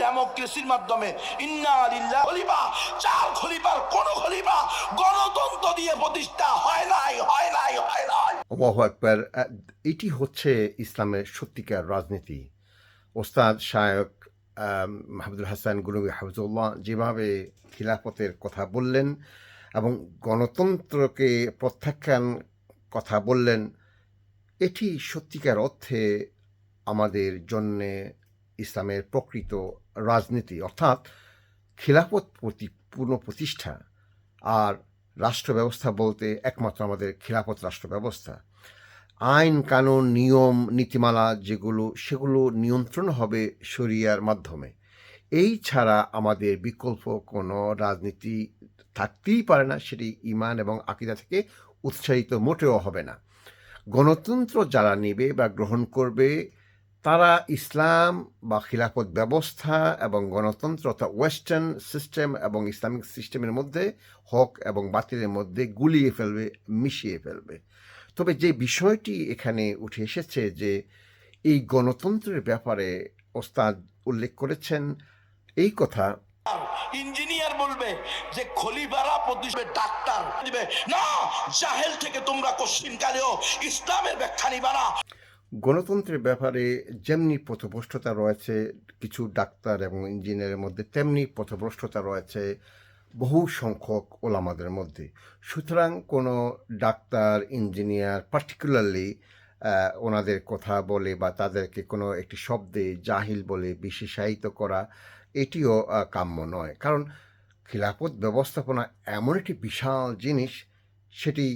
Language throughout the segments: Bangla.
ডেমোক্রেসির মাধ্যমে, ইন্না আলিল্লাহ খলিফা চার খলিফার কোন খলিফা গণতন্ত্র দিয়ে প্রতিষ্ঠা হয় নাই হয় নাই হয় নাই। আল্লাহ আকবর। এটি হচ্ছে ইসলামের সত্যিকার রাজনীতি। ওস্তাদ শায়ক মাহমুদুল হাসান গুরুবি হাফিজুল্লাহ যেভাবে খিলাফতের কথা বললেন এবং গণতন্ত্রকে প্রত্যাখ্যান কথা বললেন, এটি সত্যিকার অর্থে আমাদের জন্যে ইসলামের প্রকৃত রাজনীতি, অর্থাৎ খিলাফত প্রতি, পূর্ণ প্রতিষ্ঠা আর রাষ্ট্র ব্যবস্থা বলতে একমাত্র আমাদের খিলাফত রাষ্ট্র ব্যবস্থা আইন, কানুন, নিয়ম, নীতিমালা যেগুলো, সেগুলো নিয়ন্ত্রণ হবে শরিয়ার মাধ্যমে। এই ছাড়া আমাদের বিকল্প কোনো রাজনীতি থাকতেই পারে না, সেটি ইমান এবং আকিদা থেকে উৎসাহিত মোটেও হবে না। গণতন্ত্র যারা নেবে বা গ্রহণ করবে তারা ইসলাম বা খিলাফত ব্যবস্থা এবং গণতন্ত্র অর্থাৎ ওয়েস্টার্ন সিস্টেম এবং ইসলামিক সিস্টেমের মধ্যে হক এবং বাতিলের মধ্যে গুলিয়ে ফেলবে, মিশিয়ে ফেলবে। তবে যে বিষয়টি এখানে উঠে এসেছে যে এই গণতন্ত্রের ব্যাপারে ওস্তাদ উল্লেখ করেছেন, এই কথা ইঞ্জিনিয়ার বলবে যে প্রতিষ্ঠা ডাক্তার না, জাহেল থেকে তোমরা কোশ্চিন কালেও ইসলামের ব্যাখ্যা গণতন্ত্রের ব্যাপারে যেমনি পথভ্রষ্টতা রয়েছে, কিছু ডাক্তার এবং ইঞ্জিনিয়ারের মধ্যে তেমনি পথভ্রষ্টতা রয়েছে বহু সংখ্যক ওলামাদের মধ্যে। সুতরাং কোনো ডাক্তার, ইঞ্জিনিয়ার পার্টিকুলারলি ওনাদের কথা বলে বা তাদেরকে কোনো একটি শব্দে জাহিল বলে বিশেষায়িত করা, এটিও কাম্য নয়। কারণ খিলাফত ব্যবস্থাপনা এমন একটি বিশাল জিনিস, সেটি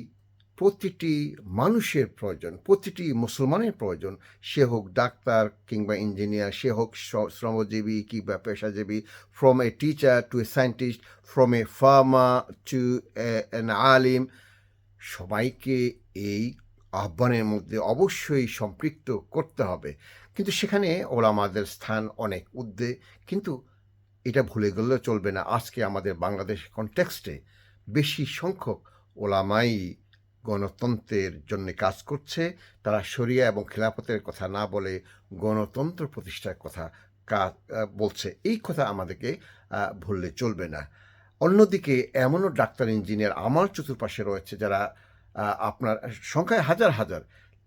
প্রতিটি মানুষের প্রয়োজন, প্রতিটি মুসলমানের প্রয়োজন। সে হোক ডাক্তার কিংবা ইঞ্জিনিয়ার সে হোক শ্রমজীবী কিংবা পেশাজীবী from a teacher to a scientist from a farmer to an alim সবাইকে এই আহ্বানের মধ্যে অবশ্যই সম্পৃক্ত করতে হবে। কিন্তু সেখানে ওলামাদের স্থান অনেক উদ্দে কিন্তু এটা ভুলে গেলেও চলবে না। আজকে আমাদের বাংলাদেশ কনটেক্সটে বেশি সংখ্যক ওলামাই গণতন্ত্রের জন্য কাজ করছে। তারা শরিয়া এবং খেলাফতের কথা না বলে গণতন্ত্র প্রতিষ্ঠার কথা কা- আহ, বলছে। এই কথা আমাদেরকে ভুললে চলবে না। অন্যদিকে এমনও ডাক্তার ইঞ্জিনিয়ার আমার চতুর্পাশে রয়েছে যারা আপনার সংখ্যায় হাজার হাজার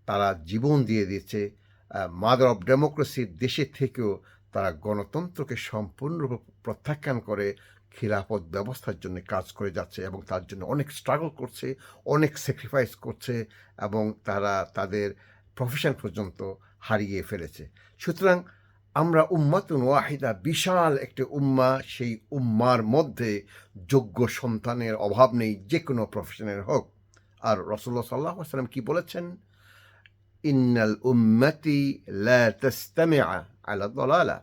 তারা জীবন দিয়ে দিয়েছে। মাদার অফ ডেমোক্রেসির দেশে থেকেও তারা গণতন্ত্রকে সম্পূর্ণরূপে প্রত্যাখ্যান করে। খিলাফত ব্যবস্থার জন্য কাজ করে যাচ্ছে এবং তার জন্য অনেক স্ট্রাগল করছে, অনেক স্যাক্রিফাইস করছে এবং তারা তাদের প্রফেশন পর্যন্ত হারিয়ে ফেলেছে। সুতরাং আমরা উম্মাতুন ওয়াহিদা, বিশাল একটি উম্মা, সেই উম্মার মধ্যে যোগ্য সন্তানের অভাব নেই, যে কোনো প্রফেশনের হোক। আর রসুল্লাহ সাল্লাহ সাল্লাম কি বলেছেন? ইন্নাল উম্মতি লা তাস্তামিআ আলা দলালা।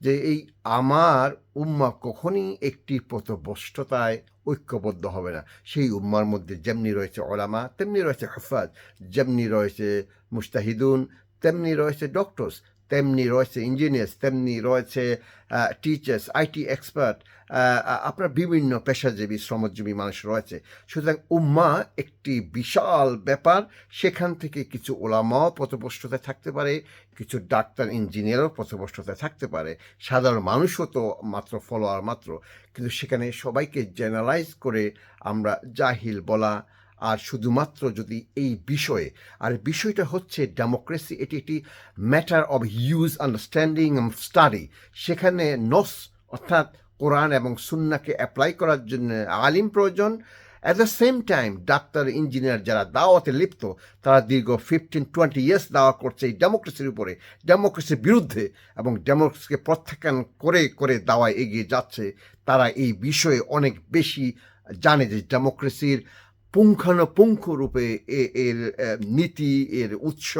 যে এই আমার উম্মা কখনই একটি পথভ্রষ্টতায় ঐক্যবদ্ধ হবে না। সেই উম্মার মধ্যে যেমনি রয়েছে ওলামা, তেমনি রয়েছে হফাজ, যেমনি রয়েছে মুস্তাহিদুন, তেমনি রয়েছে ডক্টরস। তেমনি রয়েছে ইঞ্জিনিয়ার্স তেমনি রয়েছে টিচার্স আইটি এক্সপার্ট আপনার বিভিন্ন পেশাজীবী শ্রমজীবী মানুষ রয়েছে সুতরাং উম্মা একটি বিশাল ব্যাপার সেখান থেকে কিছু ওলামাও পথভ্রষ্টতায় থাকতে পারে কিছু ডাক্তার ইঞ্জিনিয়ারও পথভ্রষ্টতায় থাকতে পারে সাধারণ মানুষও তো মাত্র ফলোয়ার মাত্র কিন্তু সেখানে সবাইকে জেনারেলাইজ করে আমরা জাহিল বলা আর শুধুমাত্র যদি এই বিষয়ে, আর বিষয়টা হচ্ছে ডেমোক্রেসি এটি একটি matter of huge understanding study সেখানে নস অর্থাৎ কোরআন এবং সুন্নাকে অ্যাপ্লাই করার জন্য আলিম প্রয়োজন। At the same time doctor engineer যারা দাওয়াতে লিপ্ত, তারা দীর্ঘ ফিফটিন টোয়েন্টি ইয়ার্স দাওয়া করছে এই ডেমোক্রেসির উপরে। ডেমোক্রেসির বিরুদ্ধে এবং ডেমোক্রেসিকে প্রত্যাখ্যান করে করে দাওয়ায় এগিয়ে যাচ্ছে, তারা এই বিষয়ে অনেক বেশি জানে যে ডেমোক্রেসির পুঙ্খানুপুঙ্খ রূপে এর নীতি, এর উৎস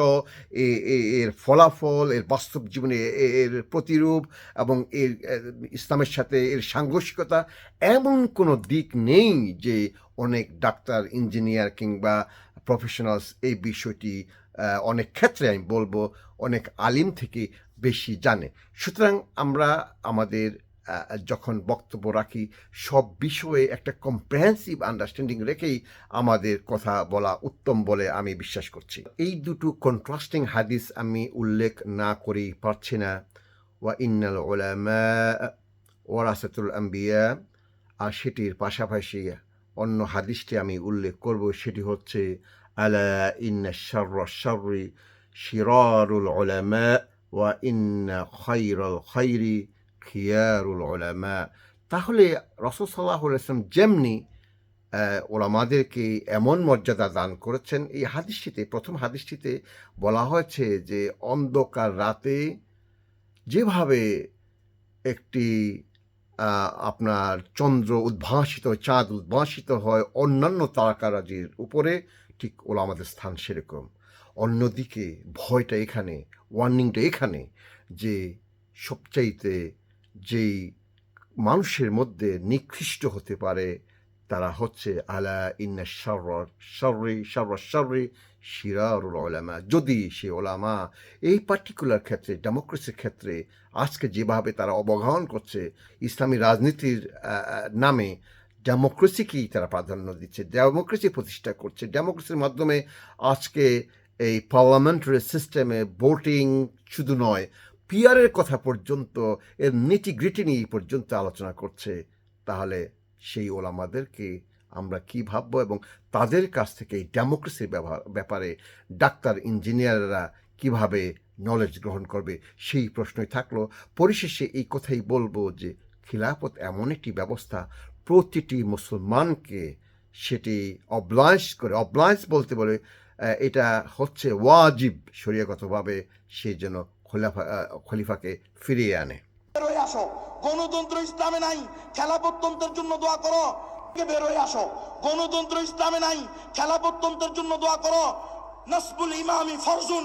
এর ফলাফল, এর বাস্তব জীবনে এর প্রতিরূপ এবং এর ইসলামের সাথে এর সাংঘর্ষিকতা এমন কোনো দিক নেই যে অনেক ডাক্তার, ইঞ্জিনিয়ার কিংবা প্রফেশনালস এই বিষয়টি অনেক ক্ষেত্রে আমি বলব অনেক আলিম থেকে বেশি জানে। সুতরাং আমরা আমাদের যখন বক্তব্য রাখি, সব বিষয়ে একটা কম্প্রেহেন্সিভ আন্ডারস্ট্যান্ডিং রেখেই আমাদের কথা বলা উত্তম বলে আমি বিশ্বাস করছি। এই দুটো কন্ট্রাস্টিং হাদিস আমি উল্লেখ না করেই পারছি না। ওয়া ইন্নাল ওলামা আম্বিয়া, আর সেটির পাশাপাশি অন্য হাদিসটি আমি উল্লেখ করব, সেটি হচ্ছে, আলা ইন্না শাররা শাররি শিরারুল ওলামা ওয়া ইন্না খাইরাল খাইরি খিয়ারুল ওলামা তাহলে রসদ সাল্লাহ ইসলাম যেমনি ওলামাদেরকে এমন মর্যাদা দান করেছেন, এই হাদিসটিতে, প্রথম হাদিসটিতে বলা হয়েছে যে, অন্ধকার রাতে যেভাবে একটি আপনার চন্দ্র উদ্ভাসিত চাঁদ উদ্ভাসিত হয়, অন্যান্য তারকারাজির উপরে, ঠিক ওলামাদের স্থান সেরকম। অন্যদিকে ভয়টা এখানে ওয়ার্নিংটা এখানে যে, সবচাইতে যেই মানুষের মধ্যে নিকৃষ্ট হতে পারে, তারা হচ্ছে, আলা ইন্না সর্র সর্রি সর্র সর্রি শিরারুল ওলামা যদি সে ওলামা এই পার্টিকুলার ক্ষেত্রে ডেমোক্রেসির ক্ষেত্রে আজকে যেভাবে তারা অবগাহন করছে, ইসলামী রাজনীতির নামে ডেমোক্রেসিকেই তারা প্রাধান্য দিচ্ছে ডেমোক্রেসি প্রতিষ্ঠা করছে। ডেমোক্রেসির মাধ্যমে আজকে এই পার্লামেন্টারি সিস্টেমে ভোটিং শুধু নয় পিয়ারের কথা পর্যন্ত, এর নিটি গ্রিটি নিয়ে পর্যন্ত আলোচনা করছে, তাহলে সেই ওলামাদেরকে আমরা কি ভাববো এবং তাদের কাছ থেকে এই ডেমোক্রেসির ব্যাপারে ডাক্তার, ইঞ্জিনিয়াররা কীভাবে নলেজ গ্রহণ করবে, সেই প্রশ্নই থাকল। পরিশেষে এই কথাই বলব যে, খিলাফত এমন একটি ব্যবস্থা, প্রতিটি মুসলমানকে সেটি অবলাইজ করে অবলাইজ বলতে বলে এটা হচ্ছে ওয়াজিব শরীয়গতভাবে সেই জন্য খলিফা খলিফাকে ফিরিয়ে আনে। বেরোয় আসো। গণতন্ত্র ইসলামে নাই খেলাপত্যন্ত্রের জন্য দোয়া করো। বেরোয় আসো। গণতন্ত্র ইসলামে নাই খেলাপত্যন্ত্রের জন্য দোয়া করো। নসবুল ইমামি ফরজুন।